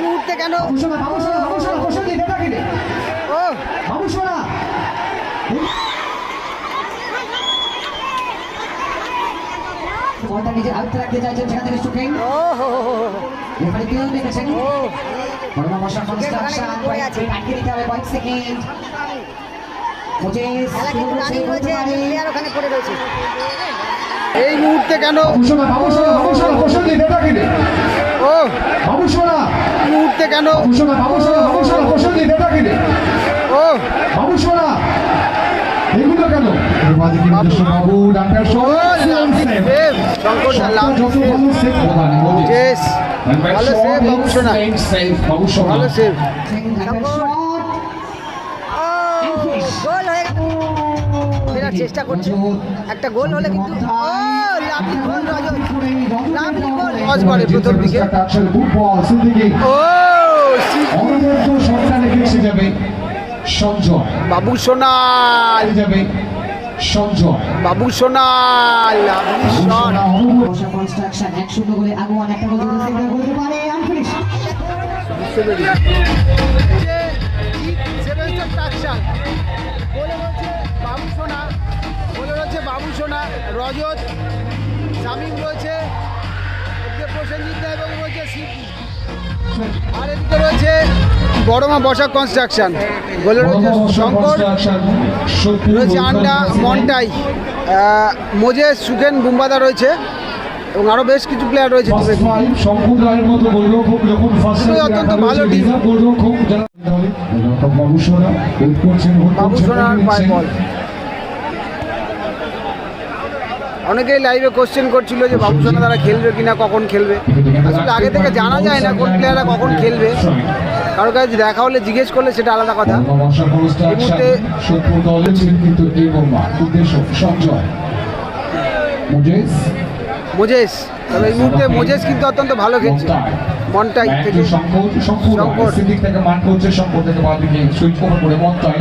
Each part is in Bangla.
মুহূর্তে কেন? ও। বলটা নিজের হাতে রাখতে চাইছেন সেখান থেকে হো। রেফারি কেউ দেখেছেন? ও। বড়মা কনস্ট্রাকশন কয়েক সেকেন্ড। এই মুহূর্তে কেন? ও মুহূর্তে কেন? ও। এগুলো কেন? বাবু ডাক্তার ও লাভলি সেভ দা লাভলি ভালো সেভ ফেরার চেষ্টা করছে। একটা গোল হলে কিন্তু ও লাভলি গোল রজত লাভলি গোল। পাঁচ প্রথম দিকে। ও সি- অনবদ্য সরকার রেখে এসে যাবে সঞ্জয় বাবু সোনাল যাবে সঞ্জয় বাবু সোনাল লাভলি শট বসা কনস্ট্রাকশন এক শূন্য গোলে আগুয়ান একটা গোল দিতে পারে রজত শামিম রয়েছে প্রসেনজিৎ দা এবং রয়েছে সিপি আর এদিকে রয়েছে বড়মা বসা কনস্ট্রাকশন বলে রয়েছে শঙ্কর রয়েছে আন্ডা মন্টাই মোজেস সুখেন বুম্বাদা রয়েছে এবং আরও বেশ কিছু প্লেয়ার রয়েছে টিমে অত্যন্ত ভালো বাবু সোনার পায় বল অনেকেই লাইভে কোশ্চেন করছিল যে বাবু সোনা তারা খেলবে কিনা কখন খেলবে? আসলে আগে থেকে জানা যায় না কোন প্লেয়াররা কখন খেলবে। কারোর কাছে দেখা হলে জিজ্ঞেস করলে সেটা আলাদা কথা। মুহূর্তে- এই সঞ্জয় মুজেস। তবে এই মুহূর্তে মোজেস কিন্তু অত্যন্ত ভালো খেলছে। মনটাই থেকে। সিদ্দিক থেকে মান করছে থেকে বাঁ দিকে। সুইচ করে মন্তাই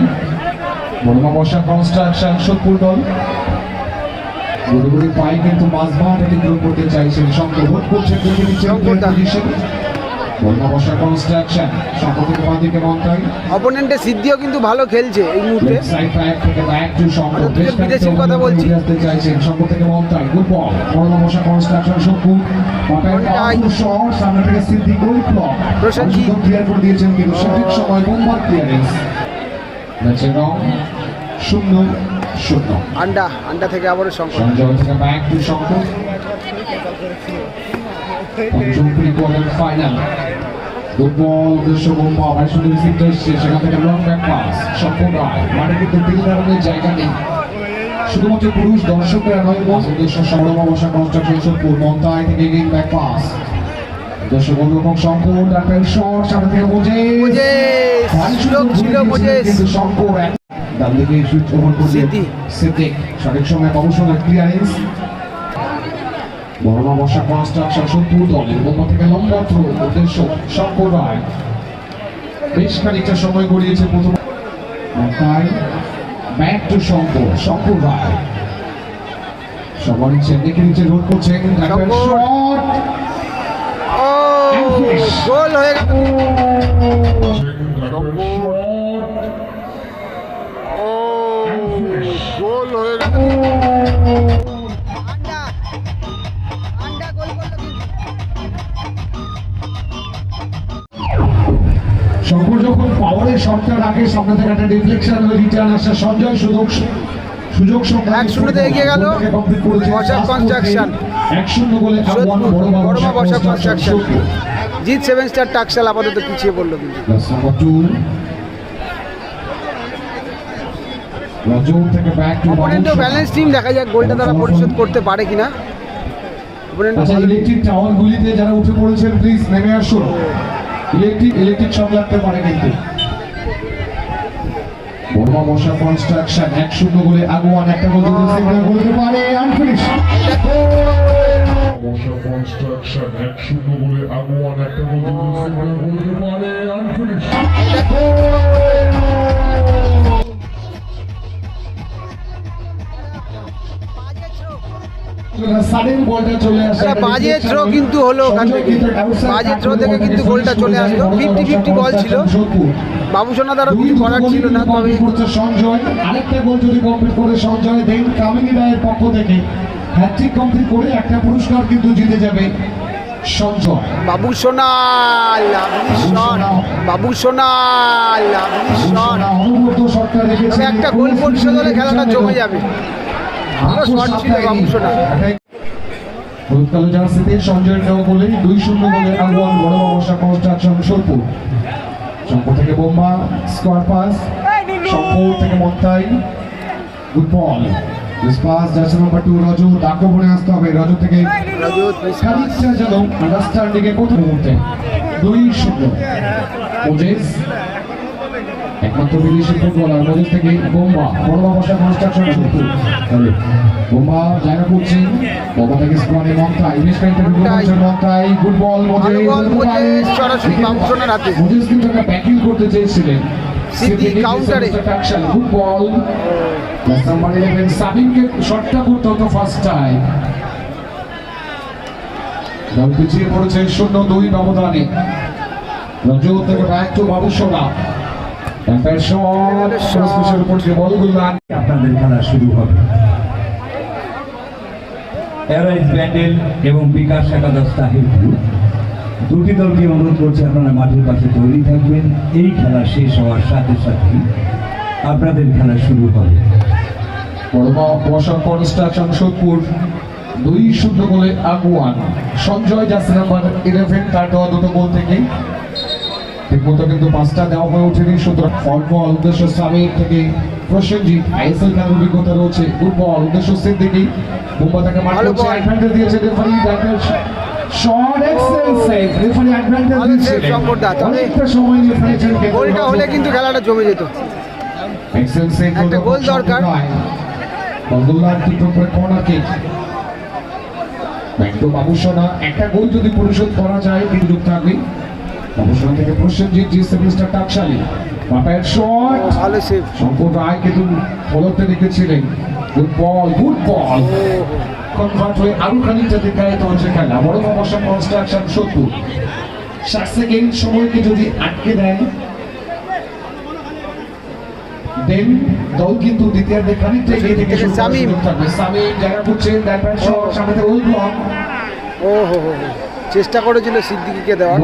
বর্মা বর্ষা কনস্ট্রাকশন সোদপুর দল গুড়গুড়ি পাই কিন্তু মাঝবার অতিক্রম করতে চাইছেন। শঙ্কর ভোট করছেন দেখে নিচ্ছেন বর্ষা কনস্ট্রাকশন শঙ্কর থেকে বাঁ দিকে মন্তাই অপোনেন্টের সিদ্ধিও কিন্তু ভালো খেলছে এই মুহূর্তে। সাইড ব্যাক থেকে ব্যাক টু শঙ্কর। আমরা কথা বলছি। আসতে চাইছেন শঙ্কর থেকে মন্তাই গুড বল বর্ষা কনস্ট্রাকশন মাথায় মন্তাই। পাওয়ার শট সামনে থেকে সিদ্দিক গোল ক্লক প্রসেনজিৎ। ক্লিয়ার করে দিয়েছেন কিন্তু সঠিক সময় বোম্বার ক্লিয়ারেন্স ম্যাচে রং শূন্য। শূন্য। আন্ডা আন্ডা থেকে আবারও সংকট। থেকে ব্যাক টু শঙ্কর পঞ্চম কোয়ার্টার ফাইনাল। ফুটবল উদ্দেশ্য বোম্বা আবার শুধু রিসিভটা এসছে। সেখান থেকে লং ব্যাক পাস সম্পূর্ণ মাঠে কিন্তু তিল দাঁড়ানোর জায়গা নেই। শুধুমাত্র পুরুষ দর্শকরা নয় বস উদ্দেশ্য সংগ্রাম অবসা কনস্ট্রাকশন সোদপুর মন্তাই থেকে ব্যাক পাস শট সামনে মোজে ছিল কিন্তু ডান দিকে সুইচ ওভার করে সিদ্দিক। সঠিক সময় বাবুসোনা ক্লিয়ারেন্স বড়মা বর্ষা কনস্ট্রাকশন সোদপুর দলের বোমা থেকে লম্বা থ্রো উদ্দেশ্য শঙ্কর রায়। বেশ খানিকটা সময় গড়িয়েছে প্রথম। তাই ব্যাক টু শঙ্কর শঙ্কর রায়। সবার নিচে দেখে নিচে রোড করছেন ডাক্তার শঙ্কর। শট ও গোল হয়ে গেল ও গোল হয়ে গেল আন্ডা আন্ডা গোল করল কিন্তু শঙ্কর যখন পাওয়ারের শটটা রাখে সামনে থেকে একটা ডিফ্লেকশন হয়ে রিটার্ন আসে। সঞ্জয় সুযোগ সুযোগ এক শূন্যতে এগিয়ে গেল। বর্ষা construction। এক শূন্য গোলে Boroma construction Jit seven star Taksal আপাতত পিছিয়ে পড়ল কিন্তু Plus number two. রাজু থেকে ব্যাক টু অপোনেন্টও ব্যালেন্স টিম দেখা যাক গোলটা তারা পরিশোধ করতে পারে কিনা। ইলেকট্রিক টাওয়ার গুলিতে যারা উঠে পড়েছেন প্লিজ নেমে আসুন। ইলেকট্রিক ইলেকট্রিক শক লাগতে পারে কিন্তু। বর্মা মশা কনস্ট্রাকশন এক শূন্য গোলে আগুয়ান একটা গোল দিতে করতে পারে আনফিনিশ মশা কনস্ট্রাকশন এক শূন্য বলে আগুয়ান একটা গোল সিগন্যাল করতে পারে আনফিনিশ বাজে থ্রো কিন্তু হলো ওখান থেকে। বাজে থ্রো থেকে কিন্তু গোলটা চলে আসলো। 50-50 বল ছিল। বাবুসোনা দ্বারা কিছু করার ছিল না তবে করছে সঞ্জয়। আরেকটা গোল যদি কমপ্লিট করে সঞ্জয় দেন কামিনী রায়ের পক্ষ থেকে হ্যাট্রিক কমপ্লিট করে একটা পুরস্কার কিন্তু জিতে যাবে সঞ্জয়। বাবু সোনা লাভলি শট। বাবু সোনা লাভলি শট অনবরত শটটা রেখেছে। তবে একটা গোল পরিশোধ হলে খেলাটা জমে যাবে। ভালো শট ছিল বাবু সোনা হলুদ জার্সিতে সঞ্জয়ের দেওয়া বলে দুই শূন্য গোলে আগুয়ান বড় অবস্থা কনস্ট্রাকশন সোরপুর শঙ্কর থেকে বোম্বা স্কোয়ার পাস শঙ্কর থেকে Montai good ball pass jersey number two Raju আক্রমণে আসতে হবে। রজু থেকে খানিকটা যেন আন্ডারস্ট্যান্ডিং এ কোথাও মুহূর্তে। দুই শূন্য একমাত্র বিদেশি ফুটবলার মোজেস থেকে বোম্বা কনস্ট্রাকশন সোরপুর বোম্বা জায়গা করছেন বোম্বা থেকে বেশ। গুড বল সরাসরি হাতে। কিন্তু একটা করতে চেয়েছিলেন। সিদ্দিক কাউন্টারে। গুড বল নাম্বার ইলেভেন সাবিনকে শটটা করতে হতো ফার্স্ট টাইম দল পিছিয়ে পড়েছে শূন্য দুই ব্যবধানে। রঞ্জু থেকে ব্যাক টু উপর বলগুলো আপনাদের খেলা শুরু হবে। এরাইজ ব্যান্ডেল এবং বিকাশ একাদশ তাহিরপুর। দুটি দলকে অনুরোধ করছে আপনারা মাঠের পাশে তৈরি থাকবেন? এই খেলা শেষ হওয়ার সাথে সাথে আপনাদের খেলা শুরু হবে। বড়মা কনস্ট্রাকশন সোদপুর দুই শূন্য গোলে আগুয়ান। সঞ্জয় জাসি নাম্বার ইলেভেন তার দেওয়া দুটো গোল থেকে ঠিকমতো কিন্তু পাঁচটা দেওয়া হয়ে ওঠেনি। সুতরাং অল্প উদ্দেশ্য স্বামী থেকে প্রসেনজিৎ আইএসএল খেলার অভিজ্ঞতা রয়েছে। উদ্দেশ্য সিদ্দিকি মুম্বা তাকে মার করছে। অ্যাডভান্টেজ দিয়েছে রেফারি ব্যাকের শট এক্সেল সেভ রেফারি অ্যাডভান্টেজ ভালো save দিয়েছিলেন শঙ্কর দা, তবে অনেকটা সময় নিয়ে ফেলেছেন কিন্তু গোলটা হলে কিন্তু খেলাটা জমে যেত। এক্সেল সেভ একটা গোল দরকার। বদুল্লাহ টিটো করে কর্নার কিক একদম বাবুসোনা। একটা গোল যদি পরিশোধ করা যায় কিন্তু থাকবে বাবুসোনা থেকে প্রসেনজিৎ জি সেমিস্টার টাকশালী শট। ভালো সেভ শঙ্কর রায় কিন্তু ফলতে রেখেছিলেন good ball good ball convert হয়ে আরও খানিকটা দীর্ঘায়িত হচ্ছে খেলা। বড় সমস্যা কনস্ট্রাকশন সত্তর। ষাট সেকেন্ড সময়কে যদি আটকে দেয় দেন দল কিন্তু দ্বিতীয়ার্ধে খানিকটা এগিয়ে থেকে শুরু সামিম। জায়গা করছেন ব্যাটম্যান শট সামনে ওই ব্লক ও হো হো। চেষ্টা করেছিল সিদ্দিকিকে দেওয়ার।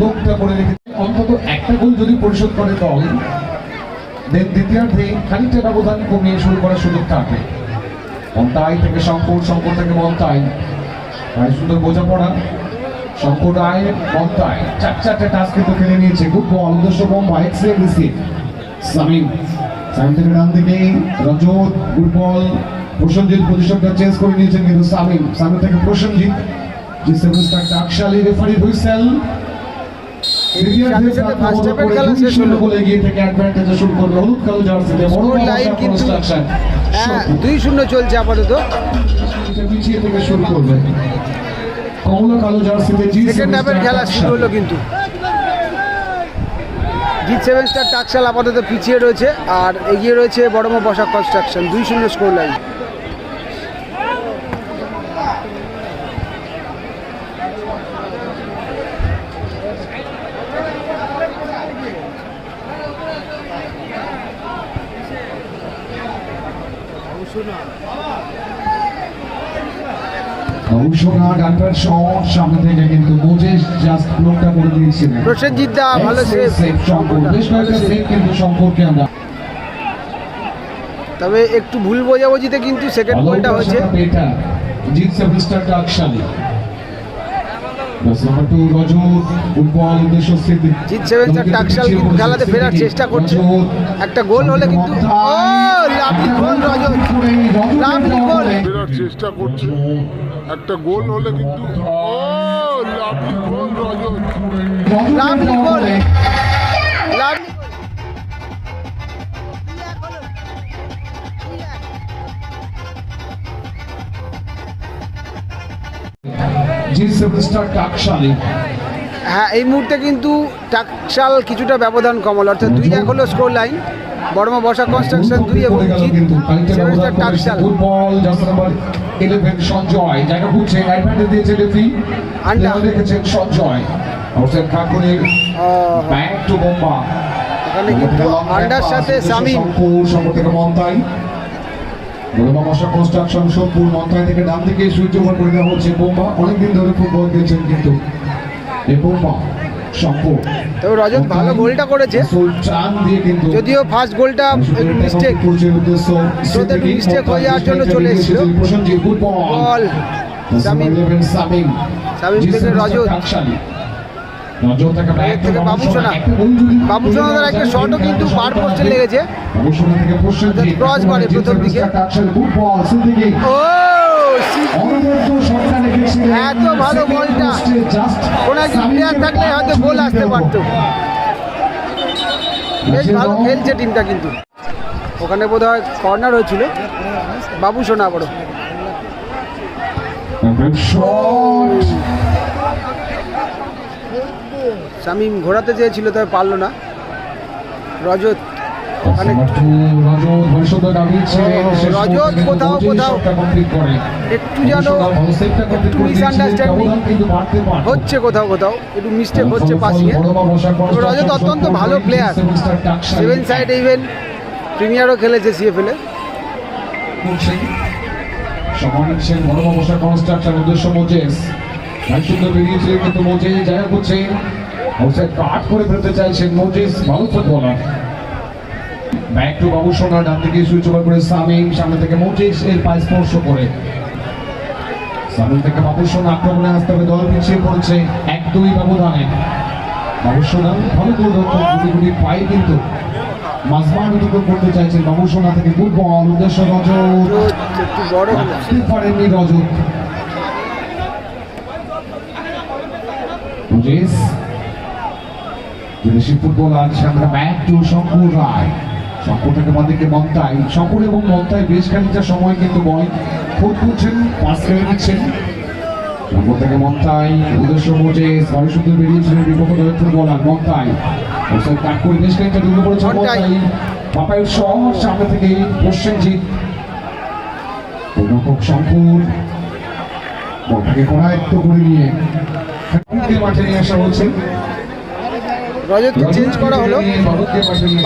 লোকটা করে রেখে অন্তত একটা গোল যদি পরিশোধ করে দল দেন দ্বিতীয়ার্ধে খানিকটা ব্যবধান কমিয়ে শুরু করার সুযোগ থাকবে। মন্তাই থেকে শঙ্কর শঙ্কর থেকে মন্তাই ভারী সুন্দর বোঝাপড়া। শঙ্কর রায় মন্তাই চার চারটে টাচ কিন্তু খেলে নিয়েছে। খুব বল উদ্দেশ্য বোম্বা এক্সেল রিসিভ সামিম সামিম থেকে ডান দিকে। রজত গুড প্রসেনজিৎ পজিশনটা চেঞ্জ করে নিয়েছেন কিন্তু সামিম। সামিম থেকে প্রসেনজিৎ যে সেভেন্সটা টাকশালি রেফারি হুইসেল। বড় হ্যাঁ দুই শূন্য চলছে আপাতত। পিছিয়ে থেকে শুরু করবে। কমলা কালো জার্সিতে জি সেকেন্ড হাফের খেলা শুরু হলো কিন্তু। জিৎ সেভেন স্টার টাকশাল আপাতত পিছিয়ে রয়েছে আর এগিয়ে রয়েছে বড়মা বসা কনস্ট্রাকশন। দুই শূন্য স্কোর লাইন ডাক্তার সামনে থেকে কিন্তু মোজেস জাস্ট ব্লকটা করে দিয়েছিলেন। প্রসেনজিৎ দা ভালো সেভ বেশ কয়েকটা সেভ কিন্তু শঙ্করকে আমরা তবে একটু ভুল বোঝাবুঝিতে কিন্তু সেকেন্ড গোলটা হয়েছে। টাকশালী জিৎ সেভেন স্টার টাকশাল কিন্তু খেলাতে ফেরার চেষ্টা করছে। একটা গোল হলে কিন্তু গোল রজত গোল চেষ্টা করছে। একটা গোল হলে কিন্তু ও lovely goal Rajat lovely goal lovely জিতছে মিস্টার টাকশালী। হ্যাঁ এই মুহূর্তে কিন্তু টাকশাল কিছুটা ব্যবধান কমল। অর্থাৎ দুই এক হলো স্কোর লাইন বড়মা বসা কনস্ট্রাকশন দুই এবং পড়ে গেল জিৎ কিন্তু খানিকটা সেভেন ব্যবধান স্টার করেছে Taksal football number eleven Sanjay. জায়গা বুঝছে অ্যাডভান্টেজ দিয়েছে রেফি আন্ডা। রেখেছেন সঞ্জয়। অবশ্য কাকুরের ব্যাক টু বোম্বা। আন্ডার সাথে সামিম থেকে মন্তাই বড়মা মশা কনস্ট্রাকশন সোমপুর মন্তাই থেকে ডান দিকে সুইচ ওভার করে দেওয়া হচ্ছে বোম্বা। অনেকদিন ধরে ফুটবল খেলছেন কিন্তু। এই বোম্বা। তবে রজত ভালো গোলটা করেছে। যদিও ফার্স্ট গোলটা মিস্টেক mistake হয়ে যাওয়ার জন্য চলে এসেছিল। বল সামিম সামিম সামিম থেকে রজত। রজত থেকে ব্যাক বাবুসোনা। বাবুসোনাদের একটা কিন্তু বার পোস্টে লেগেছে। প্রথম দিকে। ও এত ভালো বলটা। থাকলে হয়তো গোল আসতে পারতো। বেশ ভালো খেলছে টিমটা কিন্তু। ওখানে বোধ হয় কর্নার হয়েছিল। বাবু সোনা বড়। শামিম ঘোরাতে চেয়েছিল, তবে পারল না। রজত রজত কোথাও কোথাও। একটু যেন। হচ্ছে কোথাও কোথাও একটু মিস্টেক হচ্ছে তবে রজত অত্যন্ত ভালো প্লেয়ার সেভেন সাইড ইভেন প্রিমিয়ারও খেলেছে সিএফএলে বসা কনস্ট্রাকশন উদ্দেশ্য মোজেস। ভাই সুন্দর কিন্তু মোজেস জায়গা করছে অবশ্যই কাট করে ফেলতে চাইছেন মোজেস ভালো ফুটবলার ব্যাক টু বাবু সোনা, ডান দিকে সুইচ ওভার করে সামিম, সামনে থেকে মোজেস এর পায়ে স্পর্শ করে। সামিম থেকে বাবু সোনা আক্রমণে আসতে হবে, দল পিছিয়ে পড়ছে এক দুই ব্যবধানে। বাবু সোনা ভালো গুলি গুলি কিন্তু ফুটবলার সামনে টু শঙ্কুর রায়। শঙ্কুর থেকে বাদিকে মন্তাই শঙ্কুর এবং মন্তাই বেশ খানিকটা সময় কিন্তু বল খুব করছেন পাস খেলে দিচ্ছেন শঙ্কুর থেকে মন্তাই উদ্দেশ্য মোজেস বড় শুধু বেরিয়েছিলেন বিপক্ষ দলের ফুটবলার মন্তাই অবশ্য কাট করে বেশ খানিকটা ঢুকে পড়েছে। মন্তাই পাপাইয়ের শট সামনে থেকে প্রসেনজিৎ রক্ষক শঙ্কুর। বলটাকে কড়ায়ত্ত করে নিয়ে। মাঠে নিয়ে আসা হচ্ছে। রজতকে চেঞ্জ করা হলো।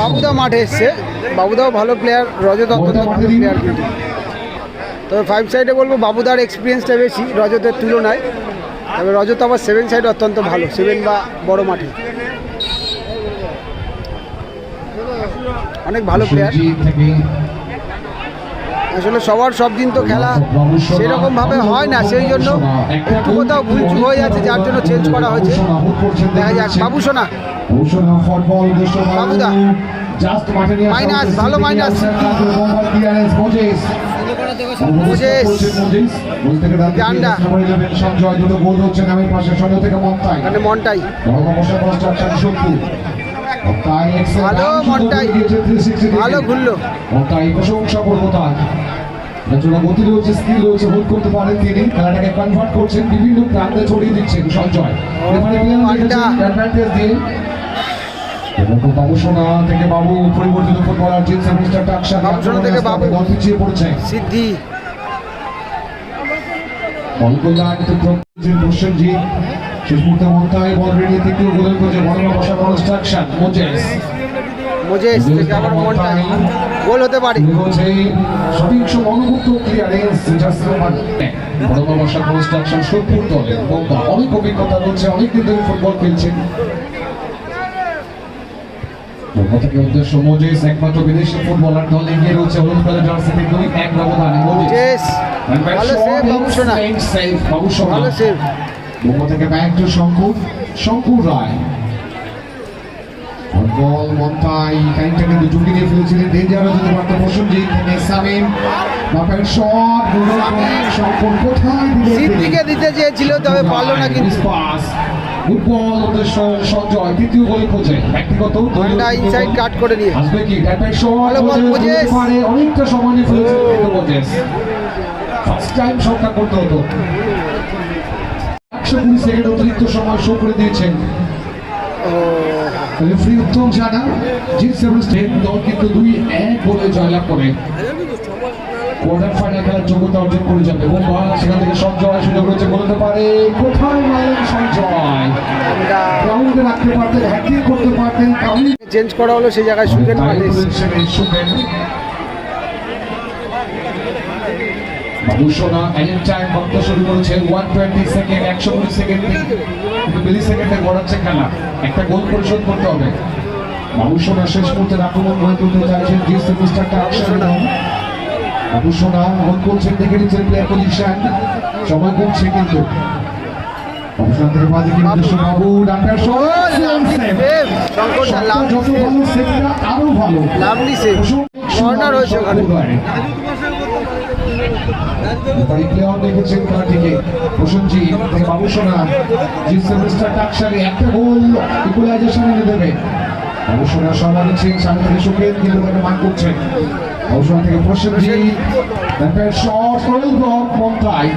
বাবুদা মাঠে এসছে। বাবুদাও ভালো প্লেয়ার রজত অত্যন্ত ভালো প্লেয়ার কিন্তু। তবে ফাইভ সাইডে বলব, বাবুদার এক্সপিরিয়েন্সটা বেশি, রজতের তুলনায়। তবে রজত আবার সেভেন সাইড অত্যন্ত ভালো সেভেন বা বড় মাঠে। অনেক ভালো প্লেয়ার আসলে সবার সব দিন তো খেলা সেরকম ভাবে হয় না, সেই জন্য একটু কোথাও ভুলচুক হয়ে যাচ্ছে, যার জন্য চেঞ্জ করা হয়েছে। দেখা যাক। বাবু ভূষণ ফুটবল বাবুদা। জাস্ট মাঠে নিয়ে মাইনাস। ভালো মাইনাস। মোহাম্মদ দিয়ারেস মোজেস মোজেস। মোজেস মোজেস থেকে ডান দিকে জান্ডা। নম্বর 11 সঞ্জয় দুটো গোল হচ্ছে নামের পাশে সঞ্জয় থেকে মন্তাই এখানে মনটাই বড়মশা কনস্ট্রাকশন শক্তি মন্তাই ভালো মন্টাই। ভালো ঘুরলো। মন্তাই প্রশংসা করব তার যতটা গতি রয়েছে স্কিল রয়েছে হোল্ড করতে পারেন তিনি খেলাটাকে কনভার্ট করছেন বিভিন্ন প্রান্তে ছড়িয়ে দিচ্ছেন সঞ্জয় এবারে আড্ডা। অ্যাডভান্টেজ দিয়ে এরকম বাবুসোনা থেকে বাবু পরিবর্তিত ফুটবলার জিতছে মিস্টার টাকশা থেকে বাবু। দল পিছিয়ে পড়ছে। সিদ্ধি। প্রসেনজিৎ শেষ মুহূর্তে মন্তাই বল বেরিয়ে তৃতীয় গোলের খোঁজে বড়মা বসা কনস্ট্রাকশন মোজেস। মোজেস থেকে আবার মনটাই গোল হতে পারে। ক্লিয়ারেন্স জার্সি নাম্বার বড়মা বসা কনস্ট্রাকশন সোদপুর দলে বোম্বা। অনেক অভিজ্ঞতা রয়েছে অনেক দিন ধরে ফুটবল খেলছেন। বোম্বা উদ্দেশ্য মোজেস একমাত্র বিদেশি ফুটবলার দল এগিয়ে রয়েছে হলুদ কালার জার্সিতে দুই এক ব্যবধানে। মোজেস ভালো সেভ ভালো সেভ থেকে ব্যাক টু শঙ্কুর রায়। বল মন্তাই খানিকটা কিন্তু নিয়ে ফেলেছিলেন। ডেঞ্জারও যেতে পারতো প্রসেনজিৎ থেকে সামিম বাপের শট শঙ্কুর কোথায় দিতে চেয়েছিল তবে পারল না কিন্তু। পাস ফুটবল সঞ্জয় তৃতীয় গোলে খোঁজে। ব্যক্তিগত ইনসাইড কাট করে নিয়ে আসবে কি? Ball, Moses. পারে। অনেকটা সময় নিয়ে ফেলেছে ফার্স্ট টাইম শটটা করতে হতো। একশো কুড়ি সেকেন্ড অতিরিক্ত সময় শো করে দিয়েছেন। রেফারি উত্তম জানা। জিত সেভেন স্টেট দল কিন্তু দুই এক গোলে জয়লাভ করে। কোয়ার্টার ফাইনাল খেলার যোগ্যতা অর্জন করে যাবে এবং সেখান থেকে সঞ্জয় সুযোগ রয়েছে বলতে পারে কোথায় সঞ্জয় গ্রাউন্ডে রাখতে পারতেন হ্যাকিং করতে পারতেন চেঞ্জ করা হলো সেই জায়গায় সুখেন টাইম শুরু করেছে ওয়ান টোয়েন্টি সেকেন্ড একশো কুড়ি সেকেন্ড মিলি সেকেন্ডে গড়াচ্ছে খেলা। একটা গোল পরিশোধ করতে হবে। শেষ মুহূর্তে আক্রমণ গড়ে তুলতে চাইছেন জি সেমিস্টারটা আকর্ষণ সোনা গোল করছেন দেখে নিচ্ছেন প্লেয়ার পজিশন সময় কমছে কিন্তু। বাবু সোনা থেকে বাদিকে নির্দেশ বাবু ডাক্তার সেভ, শঙ্করদা লাভলি যত ভালো সেভটা আরও ভালো। লাভলি সেভ কর্নার হয়েছে ওখানে। তাই প্লেয়ার দেখেছেন কার্তিকে। প্রসঞ্জি বাবু সোনা জি সেমিস্টার টাকসারি একটা গোল ইকুয়ালাইজেশন এনে দেবে। বাবু সোনা সমান আছেন সামনে থেকে সুখেন কিন্তু তাকে মান করছেন। বাবু সোনা থেকে প্রসঞ্জি তারপরে shot goal block Montai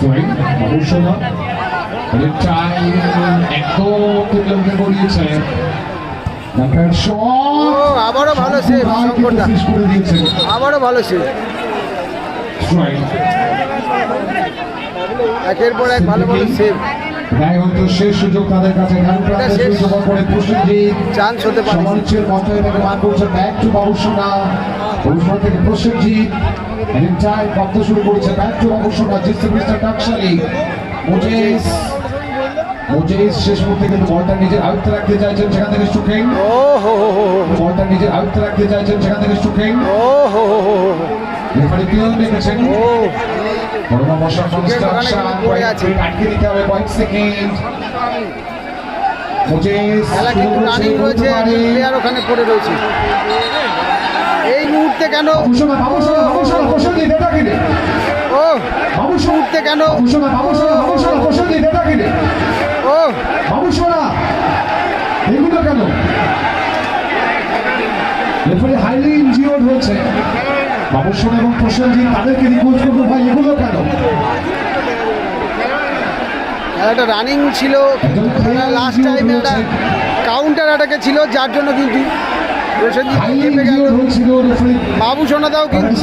sorry Babusona time একদম গড়িয়েছে। শট ভালো শঙ্করদা। আবারও ভালো সেভ একের পর এক ভালো ভালো সেভ হয়তো শেষ সুযোগ তাদের কাছে পরে প্রসেনজিৎ চান্স হতে পারে। মান করছে ব্যাক টু বাবুসোনা। বাবুসোনা থেকে প্রসেনজিৎ এনিম টাইম শুরু করেছে। ব্যাক টু বাবুসোনা জিতছে মিস্টার টাকসারি মোজেস। মোজেস শেষ মুহূর্তে কিন্তু বলটা নিজের আয়ত্তে রাখতে চাইছেন সেখান থেকে সুখেন বলটা নিজের আয়ত্তে রাখতে চাইছেন সেখান থেকে সুখেন রেফারি ক্লিয়ার দেখেছেন। ও করোনা মশা সুখেন ওখানে কনস্ট্রাকশন। আটকে দিতে হবে কয়েক সেকেন্ড খেলা কিন্তু রানিং রয়েছে প্লেয়ার ওখানে পড়ে রয়েছে এই মুহূর্তে কেন ও মুহূর্তে কেন ও এগুলো কেন হাইলি ইনজিওর্ড হয়েছে বাবুসোনা এবং প্রসেনজিৎ তাদেরকে রিকোয়েস্ট করব ভাই এগুলো কেন? খেলাটা রানিং ছিল। লাস্ট টাইমে একটা কাউন্টার অ্যাটাকে ছিল যার জন্য কিন্তু বাবু সোনাদাও কিন্তু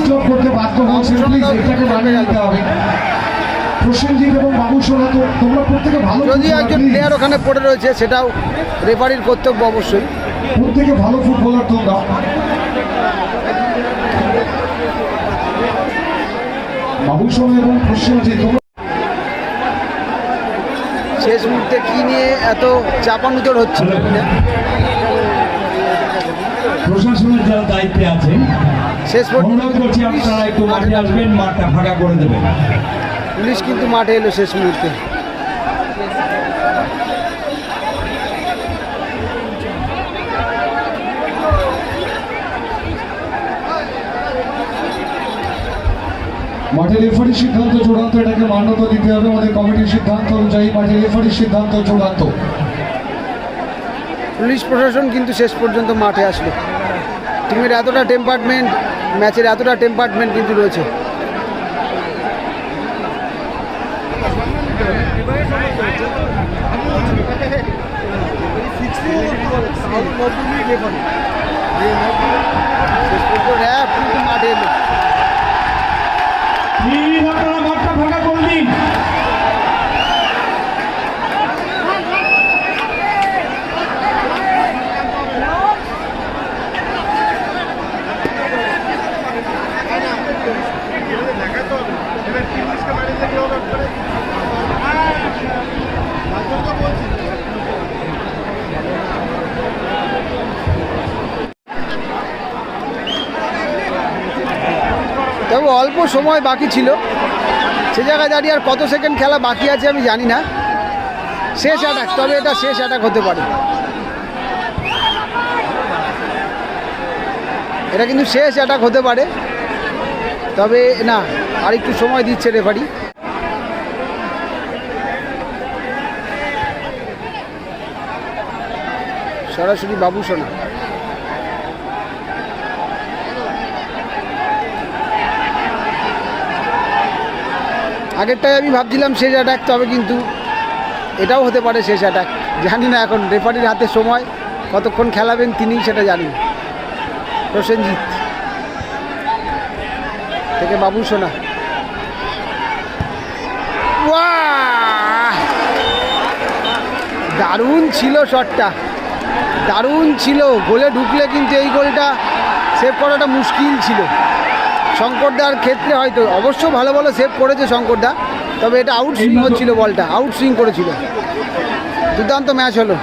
প্রসেনজিৎ এবং বাবুসোনা তো তোমরা প্রত্যেকে ভালো ফুটবলার, একজন। প্লেয়ার ওখানে পড়ে রয়েছে সেটাও রেফারির কর্তব্য অবশ্যই। প্রত্যেকে ভালো ফুটবলার তোমরা। বাবুসোনা এবং প্রসেনজিৎ শেষ মুহূর্তে কি নিয়ে এত চাপানুচর হচ্ছিল প্রশাসনের যারা দায়িত্বে আছেন শেষ অনুরোধ করছি আপনারা একটু মাঠে আসবেন মাঠটা ফাঁকা করে দেবেন। পুলিশ কিন্তু মাঠে এলো শেষ মুহূর্তে। মাঠের রেফারির সিদ্ধান্ত চূড়ান্ত এটাকে মান্যতা দিতে হবে আমাদের কমিটির সিদ্ধান্ত অনুযায়ী মাঠের রেফারির সিদ্ধান্ত চূড়ান্ত পুলিশ প্রশাসন কিন্তু শেষ পর্যন্ত মাঠে আসলো টিমের এতটা টেম্পার্টমেন্ট ম্যাচের এতটা টেম্পার্টমেন্ট কিন্তু রয়েছে কিন্তু মাঠে এলো প্লিজ আপনারা মাঠটা ফাঁকা করে দিন তবে অল্প সময় বাকি ছিল। সে জায়গায় দাঁড়িয়ে আর কত সেকেন্ড খেলা বাকি আছে আমি জানি না। শেষ অ্যাটাক তবে এটা শেষ অ্যাটাক হতে পারে। এটা কিন্তু শেষ অ্যাটাক হতে পারে। তবে না, আর একটু সময় দিচ্ছে রেফারি সরাসরি বাবু সোনা আগেরটায় আমি ভাবছিলাম শেষ অ্যাটাক তবে কিন্তু এটাও হতে পারে শেষ অ্যাটাক জানি না এখন রেফারির হাতে সময়, কতক্ষণ খেলাবেন তিনি সেটা জানেন। প্রসেনজিৎ থেকে বাবু সোনা! দারুণ ছিল শটটা দারুণ ছিল। গোলে ঢুকলে কিন্তু এই গোলটা সেভ করাটা মুশকিল ছিল। শঙ্করদার ক্ষেত্রে হয়তো, অবশ্য ভালো ভালো সেভ করেছে শঙ্করদা, তবে এটা আউট সুইং হচ্ছিল বলটা আউট সুইং করেছিল। দুর্দান্ত ম্যাচ হলো।